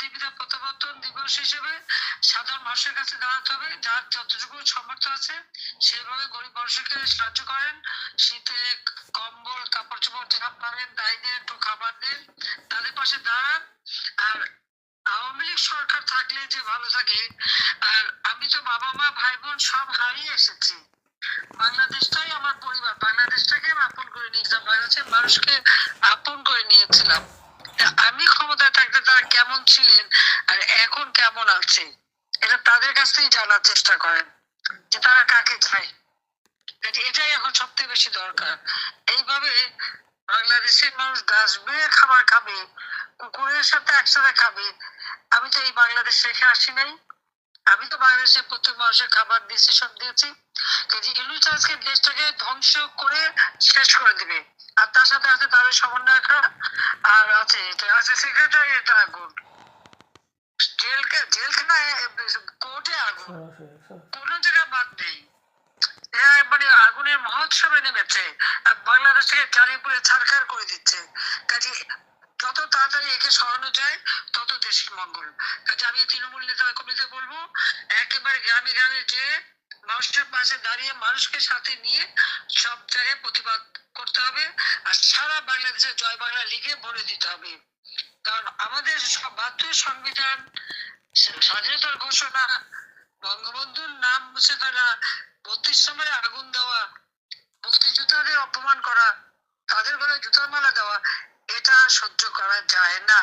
জাতির প্রত্যাবর্তন দিবস হিসেবে সাধারণ মানুষের কাছে দাঁড়াতে হবে। যার যতটুকু সামর্থ্য আছে, সেভাবে গরিব মানুষকে সাহায্য করেন। শীতে কম্বল কাপড় চোপড় যা পারেন, তাই দিয়ে একটু খাবার দেন। তাদের পাশে দাঁড়ান। আর আওয়ামী লীগ সরকার থাকলে যে ভালো থাকে। আর আমি তো বাবা, মা, ভাই, বোন সব হারিয়ে এসেছি। বাংলাদেশটাই আমার পরিবার। বাংলাদেশটাকে আপন করে নিয়েছিলাম। বাংলাদেশের মানুষকে আপন করে নিয়েছিলাম। তারা কেমন ছিলেন আর এখন কেমন আছে এটা তাদের কাছ থেকেই জানার চেষ্টা করেন যে তারা কাকে চায়। এটাই এখন সব থেকে বেশি দরকার। এইভাবে বাংলাদেশের মানুষ ডাস্টবিনে খাবার খাবে, কুকুরের সাথে একসাথে খাবে। আমি তো এই বাংলাদেশ রেখে আসি নাই। আমি তো বাংলাদেশের প্রত্যেক মানুষের খাবার দিয়েছি সব দিয়েছি। ইলুচ আজকে দেশটাকে ধ্বংস করে শেষ করে দিবে। আর তার সাথে আছে তাদের সমন্বয়করা আর আছে এটা আছে সেক্রেটারি এটা আগুন। জেলকে জেলখানা কোর্টে আগুন। কোনো জায়গায় বাদ নেই। মানে আগুনের মহোৎসবে নেমেছে। আর বাংলাদেশ থেকে জ্বালিয়ে পুড়ে করে দিচ্ছে। কাজে যত তাড়াতাড়ি একে সরানো যায় তত দেশের মঙ্গল। কাজে আমি তৃণমূল নেতা কমিটিতে বলব একেবারে গ্রামে গ্রামে যে মানুষের পাশে দাঁড়িয়ে মানুষকে সাথে নিয়ে সব জায়গায় প্রতিবাদ করতে হবে আর সারা বাংলাদেশে জয় বাংলা লিখে ভরে দিতে হবে। কারণ আমাদের বাহাত্তর সংবিধান, স্বাধীনতার ঘোষণা, বঙ্গবন্ধুর নাম মুছে ফেলা, বত্রিশ সময় আগুন দেওয়া, মুক্তিযোদ্ধাদের অপমান করা, তাদের গলায় জুতার মালা দেওয়া, এটা সহ্য করা যায় না।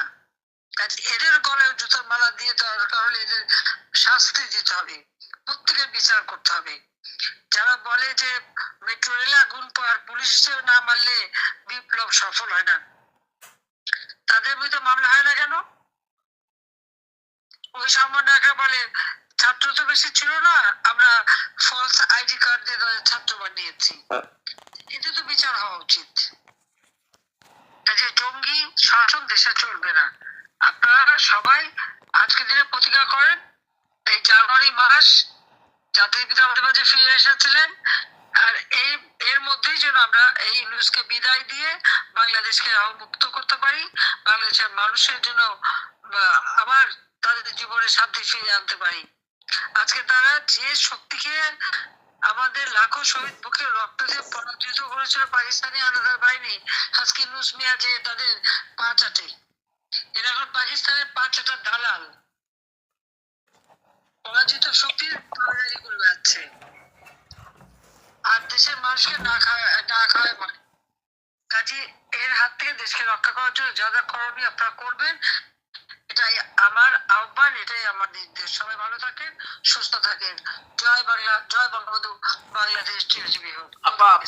এদের গলায় জুতার মালা দিয়ে দরকার হলে এদের শাস্তি দিতে হবে। প্রত্যেকের বিচার করতে হবে। যারা বলে যে মেট্রো রেলে আগুন আর পুলিশ না মারলে বিপ্লব সফল হয় না। তাদের বিরুদ্ধে মামলা হয় না কেন? ওই সমন্বয়করা বলে ছাত্র তো বেশি ছিল না, আমরা ফলস আইডি কার্ড দিয়ে ছাত্র বানিয়েছি। এতে তো বিচার হওয়া উচিত। কাজে জঙ্গি শাসন দেশে চলবে না। আপনারা সবাই আজকে দিনে প্রতিজ্ঞা করেন, এই জানুয়ারি মাস জাতির পিতা আমাদের মাঝে ফিরে এসেছিলেন। আর এই, এর মধ্যেই যেন আমরা এই নিউজকে বিদায় দিয়ে বাংলাদেশকে মুক্ত করতে পারি। বাংলাদেশের মানুষের জন্য আবার তাদের জীবনে শান্তি ফিরিয়ে আনতে পারি। আজকে তারা যে শক্তিকে আমাদের লাখো শহীদ বুকে রক্ত দিয়ে পরাজিত করেছিল পাকিস্তানি আলাদার বাহিনী, আজকে নুস মিয়া যে তাদের পা চাটে। এরা এখন পাকিস্তানের পা চাটার দালাল। পরাজিত শক্তির দালালি করে যাচ্ছে আর দেশের মানুষকে না খাওয়া, না খাওয়ায় মানে। কাজে এর হাত থেকে দেশকে রক্ষা করার জন্য যা যা করণীয় আপনারা করবেন, এটাই আমার আহ্বান, এটাই আমার নির্দেশ। সবাই ভালো থাকেন, সুস্থ থাকেন। জয় বাংলা, জয় বঙ্গবন্ধু, বাংলাদেশ চিরজীবী হোক। আপা আপনি